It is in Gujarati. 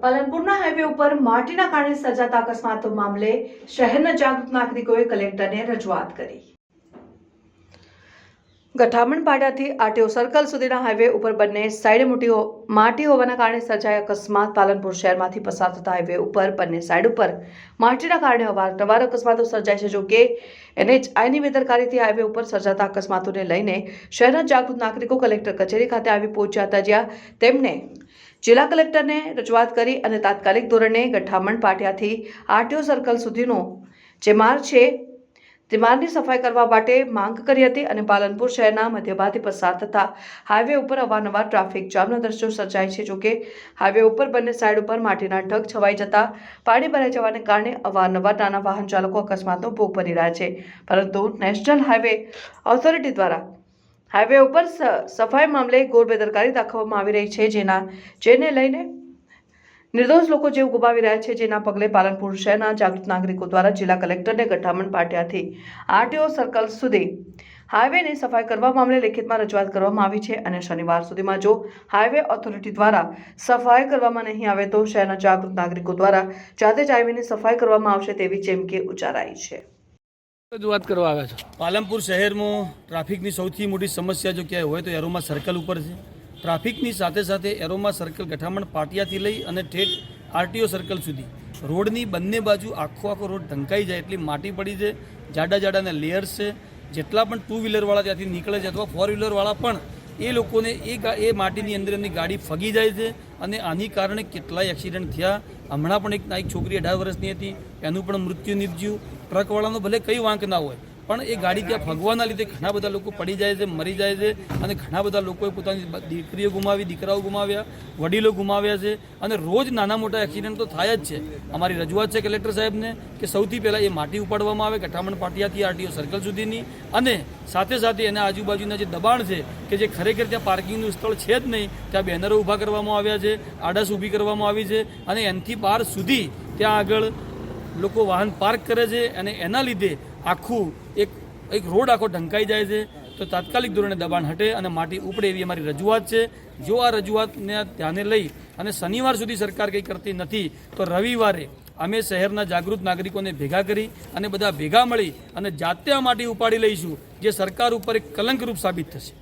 પાલનપુરના હાઈવે ઉપર માટીના કારણે સર્જાતા અકસ્માતો મામલે શહેરના જાગૃત નાગરિકોએ કલેક્ટરને રજૂઆત કરી. ગઠામણ પાડાથી આરટીઓ સર્કલ સુધીના હાઈવે ઉપર બંને સાઈડે મોટી માટી હોવાના કારણે સર્જાય અકસ્માત. પાલનપુર શહેરમાંથી પસાર થતા હાઈવે ઉપર બંને સાઈડ ઉપર માટીના કારણે અવારનવાર અકસ્માતો સર્જાય છે. જોકે એનએચઆઈની બેદરકારીથી હાઈવે ઉપર સર્જાતા અકસ્માતોને લઈને શહેરના જાગૃત નાગરિકો કલેક્ટર કચેરી ખાતે આવી પહોંચ્યા હતા, જ્યાં તેમણે જિલ્લા કલેક્ટરને રજૂઆત કરી અને તાત્કાલિક ધોરણે ગઠામણ પાટિયાથી આરટીઓ સર્કલ સુધીનો જે માર્ગ છે તે માર્ગની સફાઈ કરવા માટે માંગ કરી હતી અને પાલનપુર શહેરના મધ્યભાગથી પસાર થતા હાઈવે ઉપર અવારનવાર ટ્રાફિક જામના દ્રશ્યો સર્જાય છે. જોકે હાઈવે ઉપર બંને સાઈડ ઉપર માટીના ઢગ છવાઈ જતા પાણી ભરાઈ જવાને કારણે અવારનવાર નાના વાહન ચાલકો અકસ્માતનો ભોગ બની રહ્યા છે. પરંતુ નેશનલ હાઈવે ઓથોરિટી દ્વારા હાઈવે ઉપર સફાઈ મામલે ગોર બેદરકારી દાખવવામાં આવી રહી છે. જેના, જેને લઈને નિર્દોષ લોકો જીવ ગુમાવી રહ્યા છે જેના પગલે પાલનપુર શહેરના જાગૃત નાગરિકો દ્વારા જિલ્લા કલેક્ટરને ગઠામણ પાટિયાથી આરટીઓ સર્કલ સુધી હાઈવેની સફાઈ કરવા મામલે લેખિતમાં રજૂઆત કરવામાં આવી છે અને શનિવાર સુધીમાં જો હાઈવે ઓથોરિટી દ્વારા સફાઈ કરવામાં નહીં આવે તો શહેરના જાગૃત નાગરિકો દ્વારા જાતે જ હાઈવેની સફાઈ કરવામાં આવશે તેવી ચેમકી ઉચ્ચારાઈ છે. રજૂઆત કરવા આવ્યા છો? પાલનપુર શહેરમાં ટ્રાફિકની સૌથી મોટી સમસ્યા જો ક્યાંય હોય તો એરોમાં સર્કલ ઉપર છે. ટ્રાફિકની સાથે સાથે એરોમા સર્કલ ગઠામણ પાટિયાથી લઈ અને ઠેઠ આરટીઓ સર્કલ સુધી. રોડની બંને બાજુ આખો આખો રોડ ઢંકાઈ જાય એટલી માટી પડી છે, જાડા જાડાના લેયર્સ છે. જેટલા પણ ટુ વ્હીલરવાળા ત્યાંથી નીકળે છે અથવા ફોર વ્હીલરવાળા પણ, એ લોકોને એ એ માટીની અંદર એમની ગાડી ફગી જાય છે અને આની કારણે કેટલાય એક્સિડન્ટ થયા. હમણાં પણ એક નાઈક છોકરી અઢાર વર્ષની હતી, એનું પણ મૃત્યુ નીપજ્યું. ટ્રકવાળાનો ભલે કઈ વાંક ના હોય પણ એ ગાડી ત્યાં ફગવાના લીધે ઘણા બધા લોકો પડી જાય છે, મરી જાય છે અને ઘણા બધા લોકોએ પોતાની દીકરીઓ ગુમાવી, દીકરાઓ ગુમાવ્યા, વડીલો ગુમાવ્યા છે અને રોજ નાના મોટા એક્સિડન્ટ તો થાય જ છે. અમારી રજૂઆત છે કલેક્ટર સાહેબને કે સૌથી પહેલાં એ માટી ઉપાડવામાં આવે, ગઠામણ પાટિયાથી આરટીઓ સર્કલ સુધીની અને સાથે સાથે એના આજુબાજુના જે દબાણ છે કે જે ખરેખર ત્યાં પાર્કિંગનું સ્થળ છે જ નહીં, ત્યાં બેનરો ઊભા કરવામાં આવ્યા છે, આડસ ઊભી કરવામાં આવી છે અને એનથી બહાર સુધી ત્યાં આગળ લોકો વાહન પાર્ક કરે છે અને એના લીધે આખું એક એક રોડ આખો ઢંકાઈ જાય છે. તો તાત્કાલિક ધોરણે દબાણ હટે અને માટી ઉપડે એવી અમારી રજૂઆત છે. જો આ રજૂઆતને ધ્યાને લઈ અને શનિવાર સુધી સરકાર કંઈ કરતી નથી, તો રવિવારે અમે શહેરના જાગૃત નાગરિકોને ભેગા કરી અને બધા ભેગા મળી અને જાતે આ માટી ઉપાડી લઈશું, જે સરકાર ઉપર એક કલંકરૂપ સાબિત થશે.